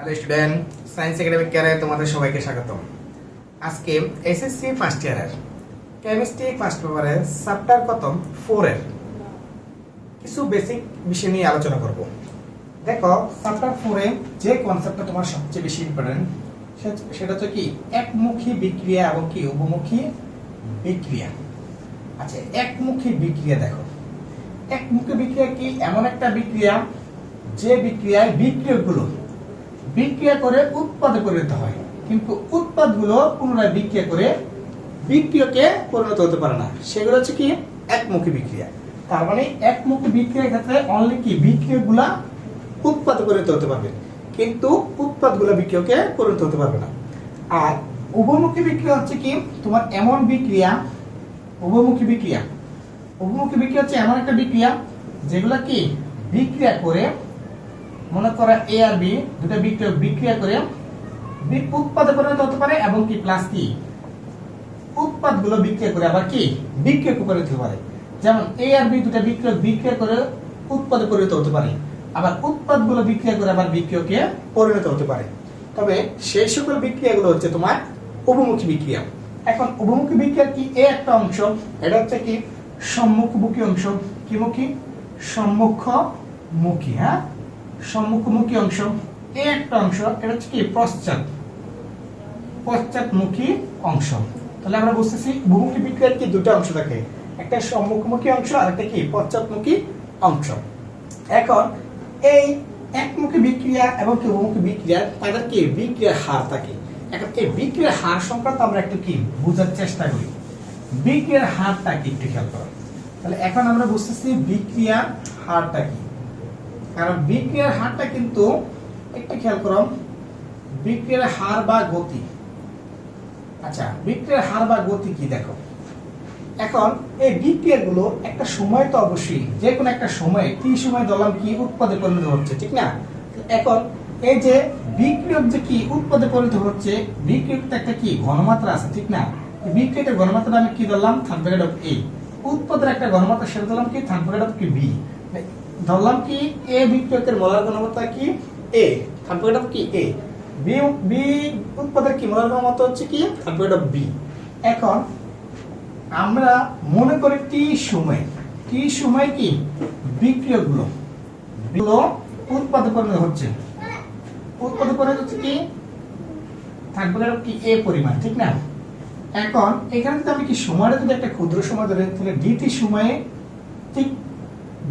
Hello student science academic কেয়ারে তোমাদের সবাইকে স্বাগতম। আজকে এসএসসি ফার্স্ট ইয়ারের কেমিস্ট্রি ফার্স্ট পেপারের চ্যাপ্টার কত? ফোরের কিছু বেসিক বিষয় নিয়ে আলোচনা করব। দেখো চ্যাপ্টার ফোরে যে কনসেপ্টটা তোমার সবচেয়ে বেশি ইম্পর্টেন্ট সেটা হচ্ছে কি? একমুখী বিক্রিয়া এবং কি? উপমুখী বিক্রিয়া। আচ্ছা একমুখী বিক্রিয়া দেখো। একমুখী বিক্রিয়া কি? এমন একটা বিক্রিয়া, যে বিক্রিয়ায় বিক্রিয়কগুলো বিক্রিয়া করে উৎপাদে পরিণত হয়। কিন্তু উৎপাদগুলো পুনরায় বিক্রিয়া করে বিক্রিয়কে পরিণত হতে পারে না। সেগুলো হচ্ছে কি? একমুখী বিক্রিয়া। তার মানে একমুখী বিক্রিয়ার ক্ষেত্রে অনলি কি? বিক্রিয়কগুলা উৎপাদে পরিণত হতে পারবে। কিন্তু উৎপাদগুলো বিক্রিয়কে পরিণত হতে পারবে না। আর উভমুখী বিক্রিয়া হচ্ছে কি? তোমার এমন বিক্রিয়া, উভমুখী বিক্রিয়া। উভমুখী বিক্রিয়া হচ্ছে এমন একটা বিক্রিয়া, যেগুলো কি? বিক্রিয়া করে মনে করো এ আর বি দুটো বিক্রিয়া বিক্রিয়া করে বি- উৎপাদে পরিণত হতে পারে এবং কি প্লাস কি? উৎপাদগুলো বিক্রিয়া করে আবার কি? বিক্রিয়কে পরিণত হতে পারে। যেমন এ আর বি দুটো বিক্রিয়া বিক্রিয়া করে উৎপাদে পরিণত হতে পারে। আবার উৎপাদগুলো বিক্রিয়া করে আবার বিক্রিয়কে পরিণত হতে পারে। তবে সেই সকল বিক্রিয়াগুলো হচ্ছে তোমার উপমুখী বিক্রিয়া। এখন উপমুখী বিক্রিয়ার কি এ একটা অংশ? এটা হচ্ছে কি সম্মুখমুখী অংশ। কি মুখী সম্মুখমুখী হ্যাঁ? সম্মুখমুখী অংশ, এ একটা অংশ, এটা হচ্ছে কি? পশ্চাৎ। পশ্চাৎমুখী অংশ। তাহলে আমরা বুঝতেছি বহুমুখী বিক্রিয়ার কি দুটো অংশ থাকে? একটা সম্মুখমুখী অংশ, আর একটা কি? পশ্চাৎমুখী অংশ। এখন এই একমুখী বিক্রিয়া এবং কি বহুমুখী বিক্রিয়া, তাদের কি বিক্রিয়ার হার থাকে? এখন এই বিক্রিয়ার হার সংক্রান্ত আমরা একটু কি বোঝার চেষ্টা করি? বিক্রিয়ার হারটা কি একটু খেয়াল করো। তাহলে এখন আমরা বুঝতেছি বিক্রিয়ার হারটা কি। কারণ বিক্রিয়ার হারটা কিন্তু একটু খেয়াল করো, বিক্রিয়ার হার বা গতি। আচ্ছা বিক্রিয়ার হার বা গতি কি দেখো? এখন এই বিক্রিয়াগুলো একটা সময় তো অবশ্যই, যে কোনো একটা সময়ে, কি সময় ধরলাম কি উৎপাদে পরিণত হচ্ছে, ঠিক না? এখন এই যে বিক্রিয়ক যে কি উৎপাদে পরিণত হচ্ছে বিক্রিয়ক তো একটা কি ঘনমাত্রা আছে, ঠিক না? বিক্রিয়কের ঘনমাত্রা আমি কি ধরলাম? থার্ড ব্র্যাকেট অফ এ উৎপাদের একটা ঘনমাত্রা সেটা ধরলাম কি? থার্ড ব্র্যাকেট অফ কি বি ধরলাম কি? এ বিক্রিয়কের মোলার ঘনমাত্রা কি? এ থার্ড ব্র্যাকেট অফ কি এ বি বি উৎপাদের কি মোলার ঘনমাত্রা হচ্ছে কি? থার্ড ব্র্যাকেট অফ বি এখন আমরা মনে করি টি সময়। টি সময় কি? বিক্রিয়কগুলো। গুলো উৎপাদন পরিণত হচ্ছে। উৎপাদন পরিণত হচ্ছে কি? থাকবে কি? এ পরিমাণ ঠিক না? এখন এখানে যদি আমি কি সময়টা যদি একটা ক্ষুদ্র সময় ধরে তাহলে ডিটি সময়ে ঠিক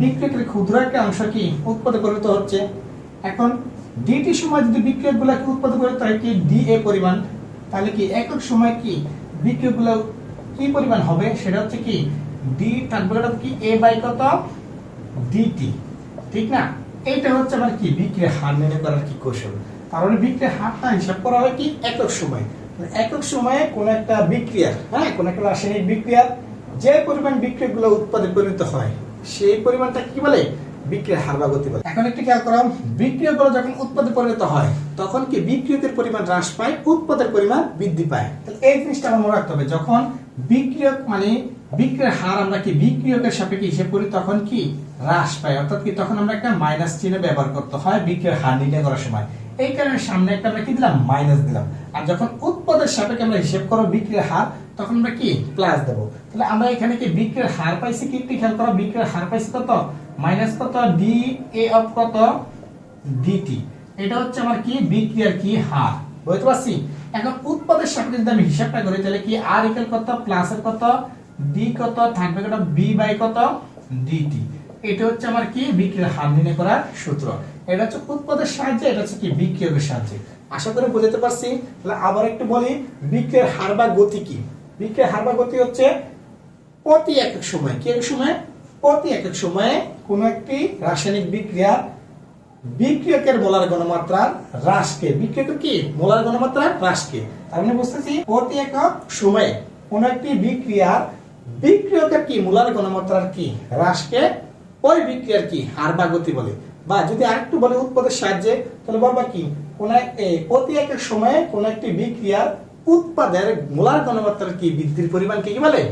বিক্রিয়কের ক্ষুদ্র একটা অংশ কি উৎপাদন পরিণত হচ্ছে। এখন ডিটি সময় যদি বিক্রিয়কগুলোকে উৎপাদন পরিণত হয় কি ডি এ পরিমাণ? তাহলে কি একক সময় কি বিক্রিয়কগুলো কি পরিমাণ হবে? সেটা হচ্ছে কি ডি থাকবে কি এ বাই কত? ডিটি ঠিক না? এইটা হচ্ছে আমার কি বিক্রিয়ার হার নির্ণয় করার কি কৌশল। তার মানে বিক্রিয়ার হারটা হিসাব করা হয় কি একক সময়। একক সময়ে কোন একটা বিক্রিয়া হ্যাঁ কোন একটা রাসায়নিক বিক্রিয়ার যে পরিমাণ বিক্রিয়াগুলো উৎপাদে পরিণত হয় সেই পরিমাণটা কি বলে? বিক্রিয়ার হার বা গতি বলে। এখন একটু খেয়াল করো বিক্রিয়াগুলো যখন উৎপাদে পরিণত হয়, তখন কি বিক্রিয়কের পরিমাণ হ্রাস পায়? উৎপাদের পরিমাণ বৃদ্ধি পায়। তাহলে এই জিনিসটা আমার মনে রাখতে হবে, যখন বিক্রিয়ক মানে বিক্রিয়ার হার আমরা কি বিক্রিয়কের সাপেক্ষে হিসেব করি, তখন কি হ্রাস পায়? অর্থাৎ কি তখন আমরা একটা মাইনাস চিহ্ন ব্যবহার করতে হয় বিক্রিয়ার হার নির্ণয় করার সময়। এই কারণে সামনে একটা আমরা কি দিলাম? মাইনাস দিলাম। আর যখন উৎপাদের সাপেক্ষে আমরা হিসেব করব বিক্রিয়ার হার তখন আমরা কি? প্লাস দেব। তাহলে আমরা এখানে কি বিক্রিয়ার হার পাইছি কি? একটু খেয়াল করো বিক্রিয়ার হার পাইছি কত? মাইনাস কত? ডি এ অফ কত? ডিটি এটা হচ্ছে আমার কি? বিক্রিয়ার কি? হার। বুঝতে পারছি? এখন উৎপাদের সাপেক্ষে যদি আমি হিসাবটা করি, তাহলে কি আর ইকুয়াল কত? প্লাস এর কত? ডি কত? থাকবে কত? বি বাই কত? ডিটি এটা হচ্ছে আমার কি? বিক্রিয়ার হার নির্ণয় করার সূত্র। এটা হচ্ছে উৎপাদের সাহায্যে, এটা হচ্ছে কি? বিক্রিয়কের সাহায্যে। আশা করি বুঝতে পারছি? তাহলে আবার একটু বলি, বিক্রিয়ার হার বা গতি কি? বিক্রিয়ার হার বা গতি হচ্ছে প্রতি একক সময়। কি এক সময়? প্রতি একক সময়ে কোন একটি রাসায়নিক বিক্রিয়া বিক্রিয়কের মোলার ঘনমাত্রার হ্রাসকে। বিক্রিয়কের কি? মোলার ঘনমাত্রার হ্রাসকে। তার মানে বুঝতেছি প্রতি একক সময়ে কোন একটি বিক্রিয়ার বিক্রিয়কের কি? মোলার ঘনমাত্রার কি? হ্রাসকে ওই বিক্রিয়ার কি? হার বা গতি বলে। বা যদি আরেকটু বলে উৎপাদের সাহায্যে, তাহলে বলবা কি? কোন এক- প্রতি একক সময়ে কোন একটি বিক্রিয়ার উৎপাদের মোলার ঘনমাত্রার কি বৃদ্ধির পরিমাণকে কি বলে?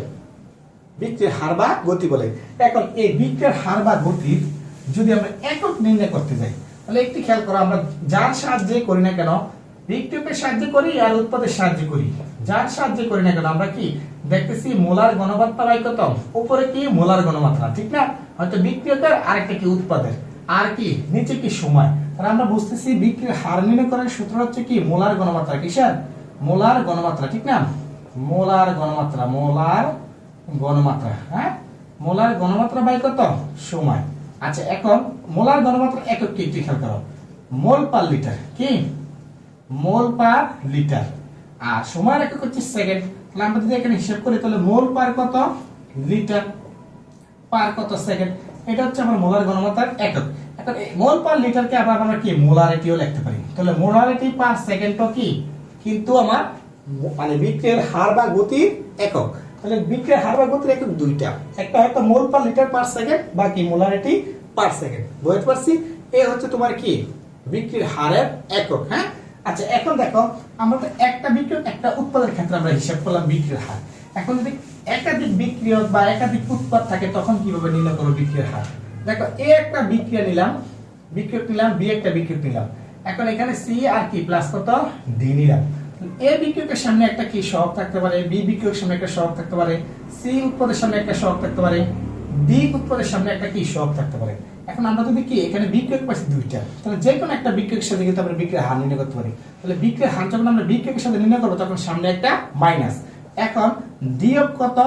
বিক্রিয়ার হার বা গতি বলে। এখন এই বিক্রিয়ার হার বা গতির যদি আমরা একক নির্ণয় করতে যাই, তাহলে একটু খেয়াল করো, আমরা যার সাহায্যে করি না কেন বিক্রিয়কের সাহায্যে করি আর উৎপাদের সাহায্যে করি। যার সাহায্যে করি না কেন, আমরা কি দেখতেছি মোলার ঘনমাত্রা বাই কত? উপরে কি? মোলার গণমাত্রা ঠিক না? হয়তো বিক্রিয়কের আরেকটা কি? উৎপাদের। আর কি? নিচে কি? সময়। তাহলে আমরা বুঝতেছি বিক্রির হার নির্ণয় করার সূত্র হচ্ছে কি? মোলার ঘনমাত্রা, কিসের? মোলার ঘনমাত্রা ঠিক না? মোলার গণমাত্রা মোলার গণমাত্রা হ্যাঁ? মোলার ঘনমাত্রা বাই কত? সময়। আচ্ছা এখন মোলার গণমাত্রা একক কি? খেয়াল করো। মোল পার লিটার, কি? Mole per litre. আর সময়ের একক হচ্ছে সেকেন্ড। তাহলে আমরা যদি এখানে হিসাব করি, তাহলে মোল পার কত? লিটার। পার কত সেকেন্ড? এটা হচ্ছে আমার মোলার ঘনমাত্রার একক। এখন মোল পার লিটারকে আবার আমরা কি? মোলারিটিও লিখতে পারি। তাহলে মোলারিটি পার সেকেন্ডও কি? কিন্তু আমার মানে বিক্রিয়ার হার বা গতির একক। তাহলে বিক্রিয়ার হার বা গতির একক দুইটা। একটা হয়তো mole per litre per second বা কি মোলারিটি পার সেকেন্ড। বুঝতে পারছি? এই হচ্ছে তোমার কি? বিক্রির হারের একক হ্যাঁ? আচ্ছা এখন দেখো, আমরা তো একটা বিক্রিয়ক একটা উৎপাদের ক্ষেত্রে আমরা হিসাব করলাম বিক্রির হার এখন যদি একাধিক বিক্রিয়ক বা একাধিক উৎপাদ থাকে, তখন কীভাবে নির্ণয় করব বিক্রির হার দেখো, এ একটা বিক্রিয়া নিলাম, বিক্রিয়ক নিলাম, বি একটা বিক্রিয়ক নিলাম। এখন এখানে সি আর কি প্লাস কত? ডি নিলাম এ বিক্রিয়কের সামনে একটা কি সহগ থাকতে পারে বি বিক্রিয়কের সামনে একটা সহগ থাকতে পারে সি উৎপাদের সামনে একটা সহগ থাকতে পারে ডি উৎপাদের সামনে একটা কি সহগ থাকতে পারে। এখন আমরা যদি কি এখানে বিক্রিয়ক পাচ্ছি দুইটা তাহলে যে কোনো একটা বিক্রিয়কের সাথে কিন্তু আমরা বিক্রিয়ার হার নির্ণয় করতে পারি। তাহলে বিক্রিয়ার হার যখন আমরা বিক্রিয়কের সাথে নির্ণয় করব তখন সামনে একটা মাইনাস এখন ডিএফ কত?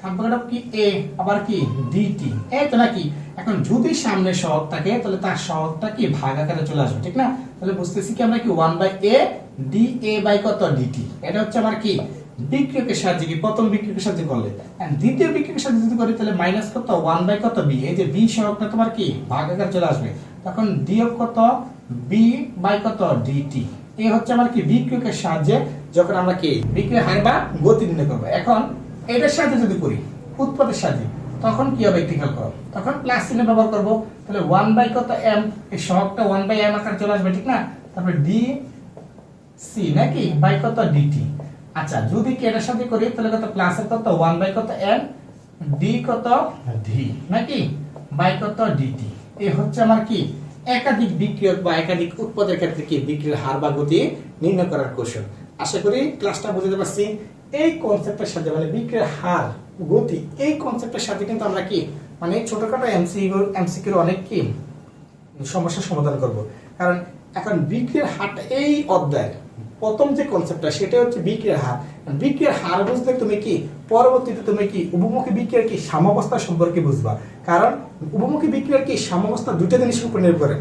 থাকবে কি? এ আবার কি? ডিটি এই তো নাকি? এখন যদি সামনে সহগ থাকে, তাহলে তার সহগটা কি? ভাগ আকারে চলে আসবে, ঠিক না? তাহলে বুঝতেছি কি আমরা কি one by A D A by কত? ডিটি এটা হচ্ছে আমার কি? বিক্রিয়কের সাহায্যে কি? প্রথম বিক্রিয়কের সাহায্যে করলে। And দ্বিতীয় বিক্রিয়কের সাহায্যে যদি করি, তাহলে মাইনাস কত? ওয়ান বাই কত? বি এই যে বি সহগটা তোমার কি? ভাগ আকারে চলে আসবে। তখন ডিএফ কত? বি বাই কত? ডিটি এই হচ্ছে আমার কি? বিক্রিয়কের সাহায্যে যখন আমরা কি? বিক্রিয়ার হার বা গতি নির্ণয় করব। এখন এটার সাথে যদি করি উৎপাদের সাথে তখন কি হবে খেয়াল করো। তখন প্লাস চিহ্ন ব্যবহার করব। তাহলে ওয়ান বাই কত এম এই সহগটা ওয়ান বাই এম আকার চলে আসবে ঠিক না? তারপরে ডি সি নাকি? বাই কত ডিটি আচ্ছা যদি কি এটার সাথে করি তাহলে কত প্লাস এর কত? ওয়ান বাই কত এম ডি কত? ডি নাকি? বাই কত ডিটি এই হচ্ছে আমার কি? একাধিক বিক্রিয়ক বা একাধিক উৎপাদের ক্ষেত্রে কি বিক্রির হার বা গতি নির্ণয় করার কৌশল। আশা করি ক্লাসটা বুঝতে পারছি এই কনসেপ্টের সাথে মানে বিক্রির হার, গতি, এই কনসেপ্টের সাথে কিন্তু আমরা কি মানে ছোটখাটো এমসিকিউ এমসিকিউর অনেক কি সমস্যার সমাধান করব। কারণ এখন বিক্রির হারটা এই অধ্যায়ের প্রথম যে কনসেপ্টটা সেটা হচ্ছে বিক্রিয়ার হার। বিক্রিয়ার হার বুঝতে তুমি কি, পরবর্তীতে তুমি কি উপমুখী বিক্রিয়ার কি সাম্যাবস্থা সম্পর্কে বুঝবা। কারণ উপমুখী বিক্রিয়ার কি সাম্যাবস্থা দুটো জিনিসের উপর নির্ভর করে।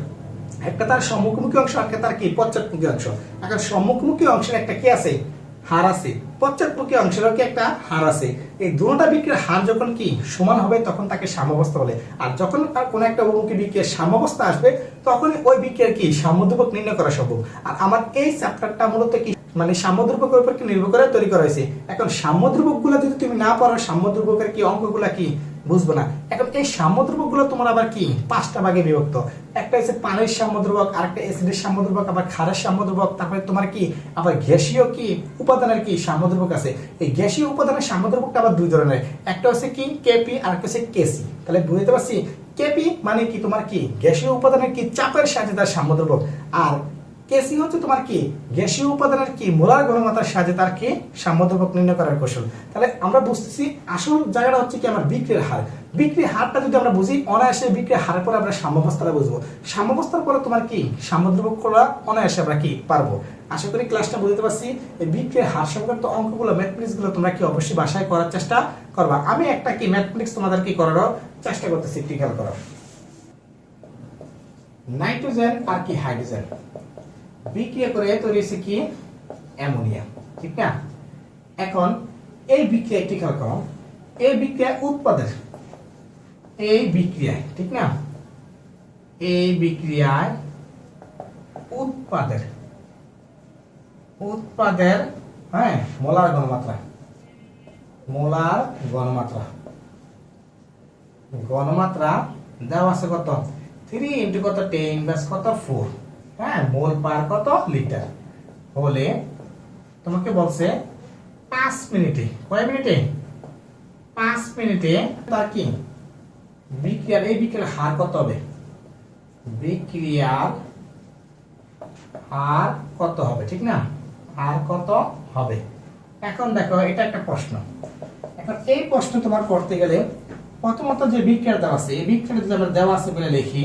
একটা তার সম্মুখমুখী অংশ একটা তার কি পশ্চাৎমুখী অংশ। এখন সম্মুখমুখী অংশের একটা কি আছে? হার আছে। প্রত্যেক প্রকৃতি অংশেরও কি একটা হার আছে। এই দুটা বিক্রির হার যখন কি সমান হবে, তখন তাকে সাম্যবস্থা বলে। আর যখন তার কোনো একটা অভিমুখী বিক্রিয়ার সাম্যবস্থা আসবে তখন ওই বিক্রিয়ার কি সাম্যদ্রুপক নির্ণয় করা সম্ভব। আর আমার এই চ্যাপ্টারটা মূলত কি মানে সাম্যদ্রুপকের উপর কি নির্ভর করে তৈরি করা হয়েছে। এখন সাম্যদ্রুপকগুলো যদি তুমি না পারো সাম্যদ্রুপকের কি অঙ্কগুলা কি বুঝব না। এখন এই সাম্যদ্রুপকগুলো তোমার আবার কি? পাঁচটা ভাগে বিভক্ত। একটা হচ্ছে পানির সাম্যদ্রুপক আরেকটা অ্যাসিডের সাম্যদ্রুপক আবার ক্ষারের সাম্যদ্রুপক তারপরে তোমার কি? আবার গ্যাসীয় কি? উপাদানের কি সাম্যদ্রুপক আছে। এই গ্যাসীয় উপাদানের সাম্যদ্রুপকটা আবার দুই ধরনের। একটা হচ্ছে কি? কেপি আর একটা হচ্ছে কেসি তাহলে বুঝতে পারছি? কেপি মানে কি? তোমার কি? গ্যাসীয় উপাদানের কি? চাপের সাথে তার সাম্যদ্রুপক আর কেসি হচ্ছে তোমার কি? গ্যাসীয় উপাদানের কি? মোলার ঘনমাত্রার সাহায্যে তার কি? সাম্যদ্রুপক নির্ণয় করার কৌশল। তাহলে আমরা বুঝতেছি আসল জায়গাটা হচ্ছে কি আমার বিক্রির হার। বিক্রির হারটা যদি আমরা বুঝি, অনায়াসে বিক্রির হারের পরে আমরা সাম্যাবস্থাটা বুঝব। সাম্যাবস্থার পরে তোমার কি? সাম্যদ্রুপক করা, অনায়াসে আমরা কি পারব? আশা করি ক্লাসটা বুঝতে পারছি। এই বিক্রিয়ার হার সংক্রান্ত অঙ্কগুলো ম্যাথমেটিক্সগুলো তোমরা কি অবশ্যই বাসায় করার চেষ্টা করবা। আমি একটা কি ম্যাথমেটিক্স তোমাদের কি করারও চেষ্টা করতেছি, একটু করার নাইট্রোজেন আর কি হাইড্রোজেন? বিক্রিয়া করে তৈরি হয়েছে কি? অ্যামোনিয়া। ঠিক না? এখন এই বিক্রিয়া একটি খেয়াল করো। এই বিক্রিয়া উৎপাদের। এই বিক্রিয়ায়, ঠিক না? এই বিক্রিয়ায় উৎপাদের। উৎপাদের হ্যাঁ মোলার ঘনমাত্রা। মোলার ঘনমাত্রা। ঘনমাত্রা দেওয়া আছে কত? থ্রি ইন্টু কত? টেন ইনভার্স কত? ফোর হ্যাঁ মোল পার কত? লিটার। হলে তোমাকে বলছে পাঁচ মিনিটে। কয় মিনিটে? পাঁচ মিনিটে তার কি? বিক্রিয়ার, এই বিক্রিয়ার হার কত হবে? বিক্রিয়ার হার কত হবে? ঠিক না? হার কত হবে? এখন দেখো, এটা একটা প্রশ্ন। এখন এই প্রশ্ন তোমার করতে গেলে প্রথমত যে বিক্রিয়া দেওয়া আছে, এই বিক্রিয়া দেওয়া আছে বলে লিখি,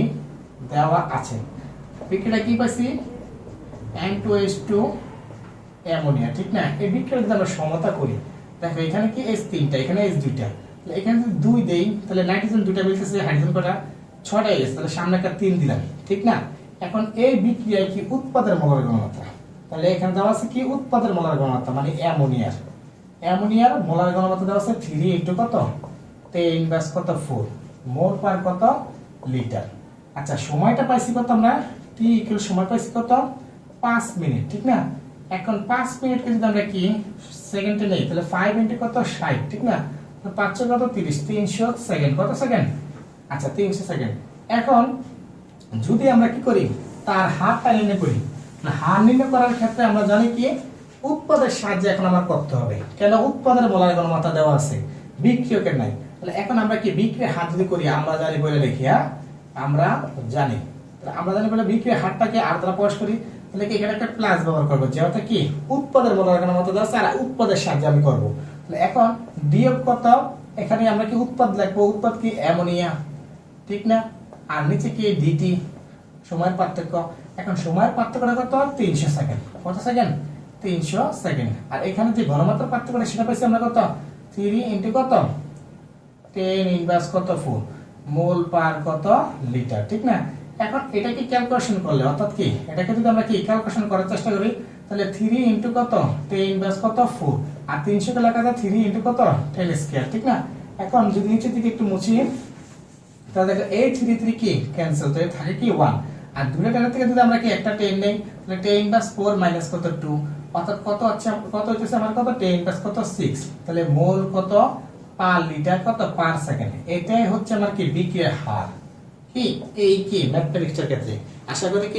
দেওয়া আছে। বিক্রিয়া কি পাইছি N two S two ammonia, ঠিক না? এই বিক্রিয়া যদি আমরা সমতা করি, দেখো এখানে কি এস তিনটা, এখানে এস দুইটা। এখানে যদি দুই দেই, তাহলে নাইট্রোজেন দুইটা বেরোতেছে হাইড্রোজেন কটা ছটা এস তাহলে সামনে একটা তিন দিলাম, ঠিক না? এখন এই বিক্রিয়ায় কি উৎপাদের মোলার ঘনমাত্রা? তাহলে এখানে দেওয়া আছে কি উৎপাদের মোলার ঘনমাত্রা মানে অ্যামোনিয়ার। অ্যামোনিয়ার মোলার ঘনমাত্রা দেওয়া আছে থ্রি ইন্টু কত? টেন ব্যাস কত? ফোর। মোল পার কত? লিটার। আচ্ছা সময়টা পাইছি কত আমরা? ইকুয়াল সময় পাইছি কত? পাঁচ মিনিট, ঠিক না? এখন পাঁচ মিনিটকে যদি আমরা কি? সেকেন্ডে নেই, তাহলে ফাইভ ইন্টু কত? ষাট, ঠিক না? পাঁচশো কত? তিরিশ, তিনশো সেকেন্ড কত সেকেন্ড আচ্ছা তিনশো সেকেন্ড এখন যদি আমরা কি করি? তার হারটা নির্ণয় করি। না হার নির্ণয় করার ক্ষেত্রে আমরা জানি কি? উৎপাদের সাহায্যে এখন আমার করতে হবে। কেন? উৎপাদের বলার গণমাত্রা দেওয়া আছে। বিক্রিয়কের নাই। তাহলে এখন আমরা কি? বিক্রিয়ার হার যদি করি, আমরা জানি বলে লিখি হ্যাঁ আমরা জানি। আমরা জানি বলে বিক্রিয়ার হারটাকে আর দ্বারা প্রকাশ করি, তাহলে কি এখানে একটা প্লাস ব্যবহার করব? অর্থাৎ কি? উৎপাদের বলার গণমাত্রা দেওয়া আছে, আর উৎপাদের সাহায্যে আমি করব। তাহলে এখন বিয়োগ কত এখানে আমরা কি উৎপাদ লিখব? উৎপাদ কি? অ্যামোনিয়া। ঠিক না? আর নিচে কি? ডিটি সময়ের পার্থক্য। এখন সময়ের পার্থক্যটা কত? তিনশো সেকেন্ড। কত সেকেন্ড? তিনশো সেকেন্ড। আর এখানে যে ঘনমাত্রার পার্থক্যটা, সেটা পাইছি আমরা কত? থ্রি ইন্টু কত? টেন ইনভার্স কত? ফোর মোল পার কত? লিটার ঠিক না? এখন এটাকে ক্যালকুলেশন করলে, অর্থাৎ কি? এটাকে যদি আমরা কি ক্যালকুলেশন করার চেষ্টা করি, তাহলে থ্রি ইন্টু কত? টেন ইনভার্স কত? ফোর আর তিনশো কে লেখা যায় থ্রি ইন্টু কত? টেন স্কোয়ার ঠিক না? এখন যদি নিচের দিকে একটু মুছি, তাহলে দেখো, এই থ্রি থ্রি কি? ক্যান্সেল তো থাকে কি? ওয়ান আর দুটো টেনের থেকে যদি আমরা কি একটা টেন নেই, তাহলে টেন প্লাস ফোর মাইনাস কত? টু অর্থাৎ কত হচ্ছে কত হচ্ছে আমার কত? টেন প্লাস কত? সিক্স তাহলে মোল কত? পার লিটার কত? পার সেকেন্ড এটাই হচ্ছে আমার কি বিক্রিয়ার হার। এই কি? ম্যাথমেটিক্সের ক্ষেত্রে। আশা করি কি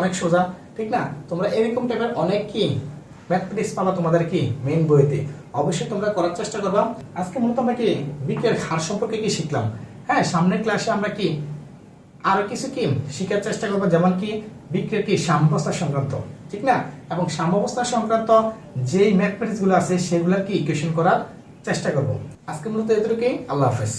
অনেক সোজা, ঠিক না? তোমরা এরকম টাইপের অনেক কি? ম্যাথমেটিক্স পাবা তোমাদের কি? মেইন বইতে। অবশ্যই তোমরা করার চেষ্টা করবা। আজকে মূলত আমরা কি? হার সম্পর্কে কি শিখলাম? হ্যাঁ সামনের ক্লাসে আমরা কি? আরও কিছু কি? শিখার চেষ্টা করব। যেমন কি বিক্রিয়ার কি? সাম্যবস্থা সংক্রান্ত, ঠিক না? এবং সাম্যবস্থা সংক্রান্ত যেই ম্যাথমেটিক্সগুলো আছে, সেগুলোর কি ইকুয়েশন করার চেষ্টা করব। আজকে মূলত এতটুকুই। আল্লাহ হাফেজ।